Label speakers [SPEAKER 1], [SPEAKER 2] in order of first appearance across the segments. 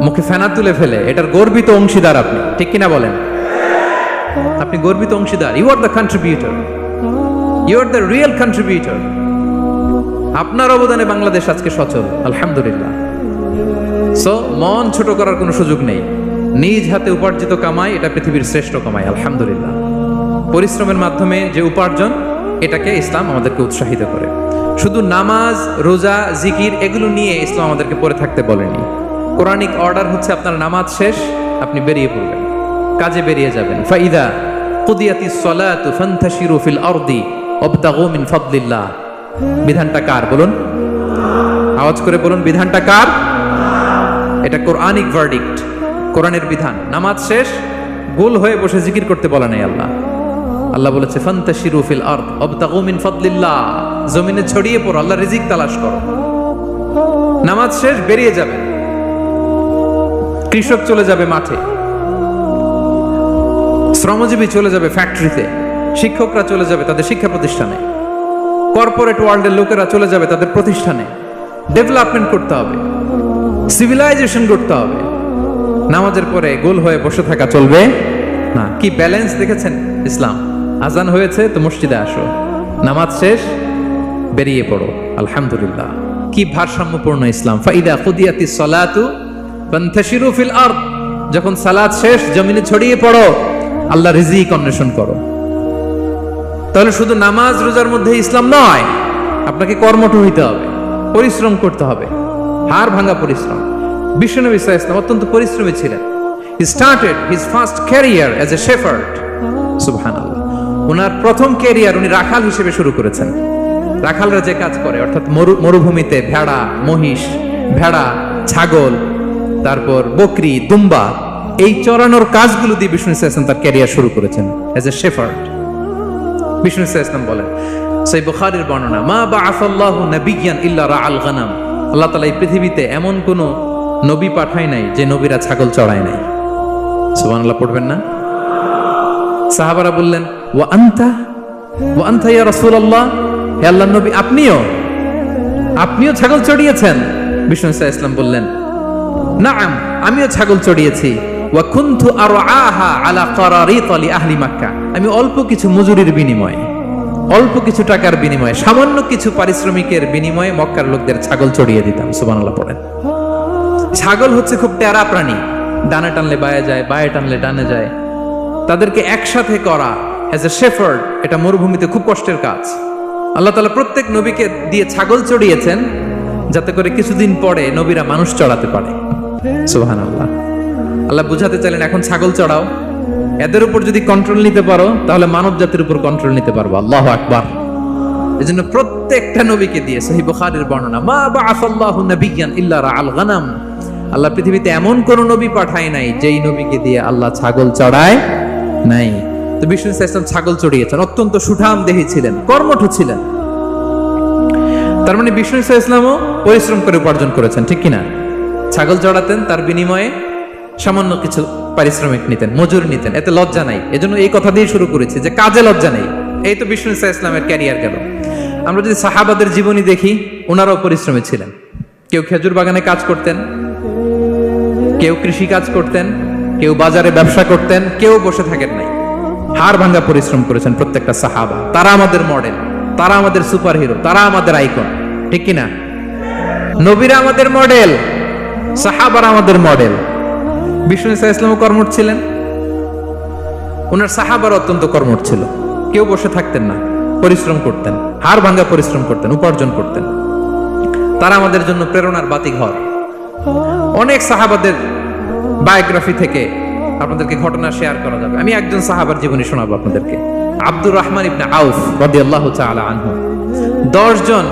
[SPEAKER 1] মুখে ফেনা তুলে ফেলে, এটার গর্বিত অংশীদার আপনি। ঠিক কিনা বলেন? আপনি গর্বিত অংশীদার। You are the contributor you are the real contributor আপনার অবদানে বাংলাদেশ আজকে সচল, আলহামদুলিল্লাহ। সো মন ছোট করার কোনো সুযোগ নেই। নিজ হাতে উপার্জিত কামাই, এটা পৃথিবীর শ্রেষ্ঠ কামাই, আলহামদুলিল্লাহ। পরিশ্রমের মাধ্যমে যে উপার্জন, এটাকে ইসলাম আমাদেরকে উৎসাহিত করে। শুধু নামাজ, রোজা, জিকির, এগুলো নিয়ে ইসলাম আমাদেরকে পড়ে থাকতে বলেনি। কোরআনিক অর্ডার হচ্ছে আপনার নামাজ শেষ, আপনি বেরিয়ে পড়বেন। কাজে বেরিয়ে যাবেন। ফাইদা কুদিয়াতি সলাতু ফান্তাশিরু ফিল আরদি ওয়াবতাগু মিন ফাদলিল্লাহ। বিধানটা কার বলুন? আওয়াজ করে বলুন, বিধানটা কার? এটা কোরআনিক ভার্ডিক্ট কোরআনের বিধান। নামাজ শেষ, গোল হয়ে বসে জিকির করতে বলা নাই আল্লাহ। আল্লাহ বলেছে, ফান্তাশিরু ফিল আরদ ওয়াবতাগু মিন ফাদলিল্লাহ। জমিনে ছড়িয়ে পড়ো, আল্লাহ রিজিক তালাশ করো। নামাজ শেষ, বেরিয়ে যাবে কৃষক চলে যাবে মাঠে। শ্রমজীবী চলে যাবে ফ্যাক্টরিতে শিক্ষকরা চলে যাবে তাদের শিক্ষা প্রতিষ্ঠানে। কর্পোরেট ওয়ার্ল্ডের লোকেরা চলে যাবে তাদের প্রতিষ্ঠানে। ডেভেলপমেন্ট করতে হবে। সিভিলাইজেশন করতে হবে। নামাজের পরে গোল হয়ে বসে থাকা চলবে না। কি ব্যালেন্স দেখেছেন ইসলাম? আজান হয়েছে, তো মসজিদে আসো। নামাজ শেষ, বেরিয়ে পড়ো। আলহামদুলিল্লাহ। কি ভারসাম্যপূর্ণ ইসলাম। ফাইদা খুদিয়াতি সলাতু ফিল আরদ, যখন সালাত শেষ, জমিনে ছড়িয়ে পড়ো, আল্লাহ রিজিক অন্বেষণ করো। তাহলে শুধু নামাজ, রোজার মধ্যে ইসলাম নয়, আপনাকে কর্মঠ হইতে হবে, পরিশ্রম করতে হবে, হাড় ভাঙা পরিশ্রম। বিশ্বনবী সাহা ইসলাম অত্যন্ত পরিশ্রমী ছিলেন। He started his first career as a owner প্রথম ক্যারিয়ার উনি রাখাল হিসেবে শুরু করেছেন। রাখালরা যে কাজ করে, অর্থাৎ মরুভূমিতে ভেড়া, মহিষ, ভেড়া, ছাগল তারপর বকরি, দুম্বা, এই চড়ানোর কাজগুলো দিয়ে বিষ্ণু ইসলাম তার ক্যারিয়ার শুরু করেছেন as a shepherd Bishnu Islam বলেন, সেই বুখারীর বর্ণনা, মা বা আফাল্লাহু নাবিয়ান ইল্লা রাআল গানাম। আল্লাহ তাআলা এই পৃথিবীতে এমন কোন নবী পাঠায় নাই যে নবীরা ছাগল চড়ায় নাই। সুবহানাল্লাহ, পড়বেন না? সাহাবারা বললেন, ওয়া আনতা? ওয়া আনতা ইয়া রাসূলুল্লাহ? হে আল্লাহর নবী, আপনিও? আপনিও ছাগল চড়িয়েছেন? বিষ্ণু ইসলাম বললেন নাম, আমিও ছাগল চড়িয়েছি। আলা আহলি আমি অল্প কিছু মজুরির বিনিময়ে, অল্প কিছু টাকার বিনিময়ে, সামান্য কিছু পারিশ্রমিকের বিনিময়ে মক্কার লোকদের ছাগল চড়িয়ে দিতাম পড়েন। ছাগল হচ্ছে খুব টেরা প্রাণী। ডানে টানলে বায়ে যায়, বায়ে টানলে ডানে যায়। তাদেরকে একসাথে করা অ্যাজ এ শেফার্ড এটা মরুভূমিতে খুব কষ্টের কাজ। আল্লাহ তালা প্রত্যেক নবীকে দিয়ে ছাগল চড়িয়েছেন, যাতে করে কিছুদিন পরে নবীরা মানুষ চড়াতে পারে। সুবহান আল্লাহ আল্লাহ বুঝাতে চাইলেন, এখন ছাগল চড়াও। এদের উপর যদি কন্ট্রোল নিতে পারো, তাহলে মানব জাতির উপর কন্ট্রোল নিতে পারব। আল্লাহ আকবার। এজন্য প্রত্যেকটা নবীকে দিয়ে সহি বর্ণনা, মা নাবিয়ান ইল্লা রাআল গানাম। আল্লাহ পৃথিবীতে এমন কোন নবী পাঠায় নাই, যেই নবীকে দিয়ে আল্লাহ ছাগল চড়ায় নাই। তো বিষ্ণু ইসলাম ছাগল চড়িয়েছেন, অত্যন্ত সুঠাম দেহী ছিলেন, কর্মঠ ছিলেন। তার মানে বিষ্ণু ইসলামও পরিশ্রম করে উপার্জন করেছেন, ঠিক কিনা? ছাগল চড়াতেন তার বিনিময়ে সামান্য কিছু পারিশ্রমিক নিতেন, মজুর নিতেন, এতে লজ্জা নাই। এজন্য এই কথা দিয়ে শুরু করেছি যে কাজে লজ্জা নেই। এই তো বিষ্ণু ইসা ইসলামের ক্যারিয়ার গেল। আমরা যদি সাহাবাদের জীবনী দেখি ওনারাও পরিশ্রমী ছিলেন। কেউ খেজুর বাগানে কাজ করতেন, কেউ কৃষি কাজ করতেন, কেউ বাজারে ব্যবসা করতেন, কেউ বসে থাকেন নাই। হাড় ভাঙ্গা পরিশ্রম করেছেন প্রত্যেকটা সাহাবা। তারা আমাদের মডেল, তারা আমাদের সুপার হিরো তারা আমাদের আইকন। ঠিক কিনা? নবীরা আমাদের মডেল। সাহাবারা আমাদের মডেল। বিষ্ণু ইসা ইসলামও কর্মঠ ছিলেন। ওনার সাহাবার অত্যন্ত কর্মঠ ছিল। কেউ বসে থাকতেন না। পরিশ্রম করতেন। হাড় ভাঙ্গা পরিশ্রম করতেন, উপার্জন করতেন। তারা আমাদের জন্য প্রেরণার বাতি ঘর অনেক সাহাবাদের বায়োগ্রাফি থেকে আপনাদেরকে ঘটনা শেয়ার করা যাবে। আমি একজন সাহাবার জীবনী শোনাবো আপনাদেরকে। আব্দুর রহমান ইবনে আউফ রাদিয়াল্লাহু তাআলা আনহু। 10 জন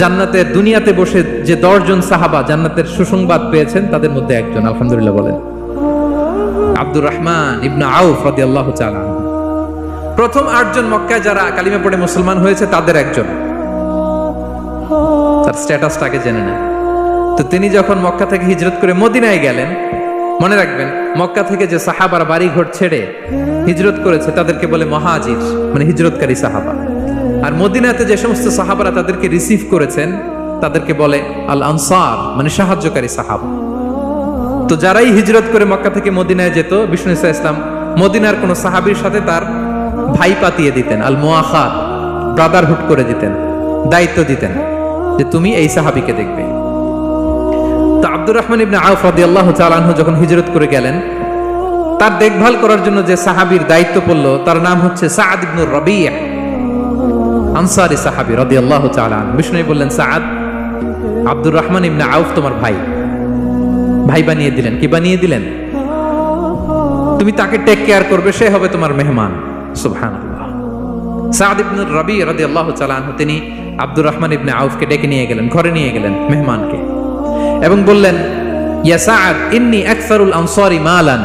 [SPEAKER 1] জান্নাতের দুনিয়াতে বসে যে 10 জন সাহাবা জান্নাতের সুসংবাদ পেয়েছেন, তাদের মধ্যে একজন, আলহামদুলিল্লাহ বলেন। আব্দুর রহমান ইবনা আউফ তাআলা আনহু। প্রথম আটজন মক্কায় যারা কালিমা পড়ে মুসলমান হয়েছে, তাদের একজন। তার স্ট্যাটাসটাকে জেনে নেন। তো তিনি যখন মক্কা থেকে হিজরত করে মদিনায় গেলেন, মনে রাখবেন, মক্কা থেকে যে সাহাবার বাড়িঘর ছেড়ে হিজরত করেছে, তাদেরকে বলে মহাজির মানে হিজরতকারী সাহাবা। আর মদিনাতে যে সমস্ত সাহাবারা তাদেরকে রিসিভ করেছেন, তাদেরকে বলে আল আনসার মানে সাহায্যকারী সাহাবা। তো যারাই হিজরত করে মক্কা থেকে মদিনায় যেত, বিষ্ণু ইসা ইসলাম মদিনার কোন সাহাবীর সাথে তার ভাই পাতিয়ে দিতেন আল মোয়াখা ব্রাদারহুড করে দিতেন, দায়িত্ব দিতেন যে তুমি এই সাহাবীকে দেখবে। তো আব্দুর রহমান ইবনে আউফ রাদিয়াল্লাহু তাআলা যখন হিজরত করে গেলেন, তার দেখভাল করার জন্য যে সাহাবীর দায়িত্ব পড়ল, তার নাম হচ্ছে সাআদ ইবনুর রাবিয়া আনসারি সাহাবী রাদিয়াল্লাহু তাআলা আনহু। বিষ্ণু বললেন, সাআদ, আব্দুর রহমান ইবনে আউফ তোমার ভাই। ভাই বানিয়ে দিলেন। কি বানিয়ে দিলেন? তুমি তাকে টেক কেয়ার করবে, সে হবে তোমার মেহমান। সুবহানাল্লাহ। সাদ ইবনে রবি রাদিয়াল্লাহু তাআলা আনহু, তিনি আব্দুর রহমান ইবনে আউফকে ডেকে নিয়ে গেলেন, ঘরে নিয়ে গেলেন মেহমানকে। এবং বললেন, ইয়া সাআদ, ইন্নী আকসারুল আনসারি মালান।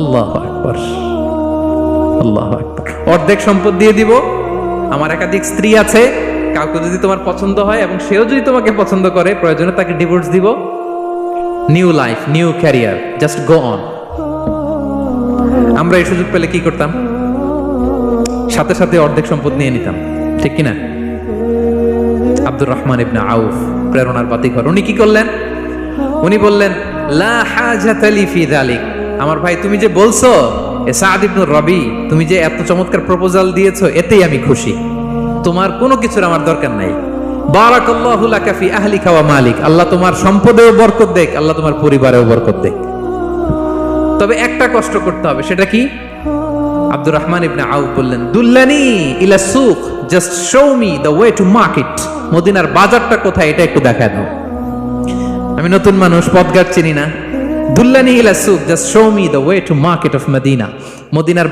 [SPEAKER 1] আল্লাহ আল্লাহ অর্ধেক সম্পদ দিয়ে দিব। আমার একাধিক স্ত্রী আছে, কাউকে যদি তোমার পছন্দ হয় এবং সেও যদি তোমাকে পছন্দ করে, প্রয়োজনে তাকে ডিভোর্স দিব। New life new career just go on আমরা এই সুযোগ পেলে কি করতাম? সাথে সাথে অর্ধেক সম্পদ নিয়ে নিতাম। ঠিক কিনা? আব্দুর রহমান ইবনে আউফ, প্রেরণার বাতিঘর। উনি কি করলেন? উনি বললেন, লা হাজাত লি ফি যালিক আমার ভাই, তুমি যে বলছো সাদ ইবনুর রবি, তুমি যে এত চমৎকার প্রপোজাল দিয়েছ, এতেই আমি খুশি। তোমার কোনো কিছুর আমার দরকার নাই। বারাকাল্লাহু লাকা ফি আহলিকা ওয়া মালিক। আল্লাহ তোমার সম্পদেও বরকত দেখ, আল্লাহ তোমার পরিবারেও বরকত দেখ। তবে একটা কষ্ট করতে হবে, সেটা কি? আব্দুর রহমান ইবনে আউফ বললেন, দুল্লানি ইলা সুক just show me the way to market মদিনার বাজারটা কোথায়, এটা একটু দেখায় দাও। আমি নতুন মানুষ, পথঘাট চিনি না। দুল্লানি ইলা সুক just show me the way to market of Medina মদিনার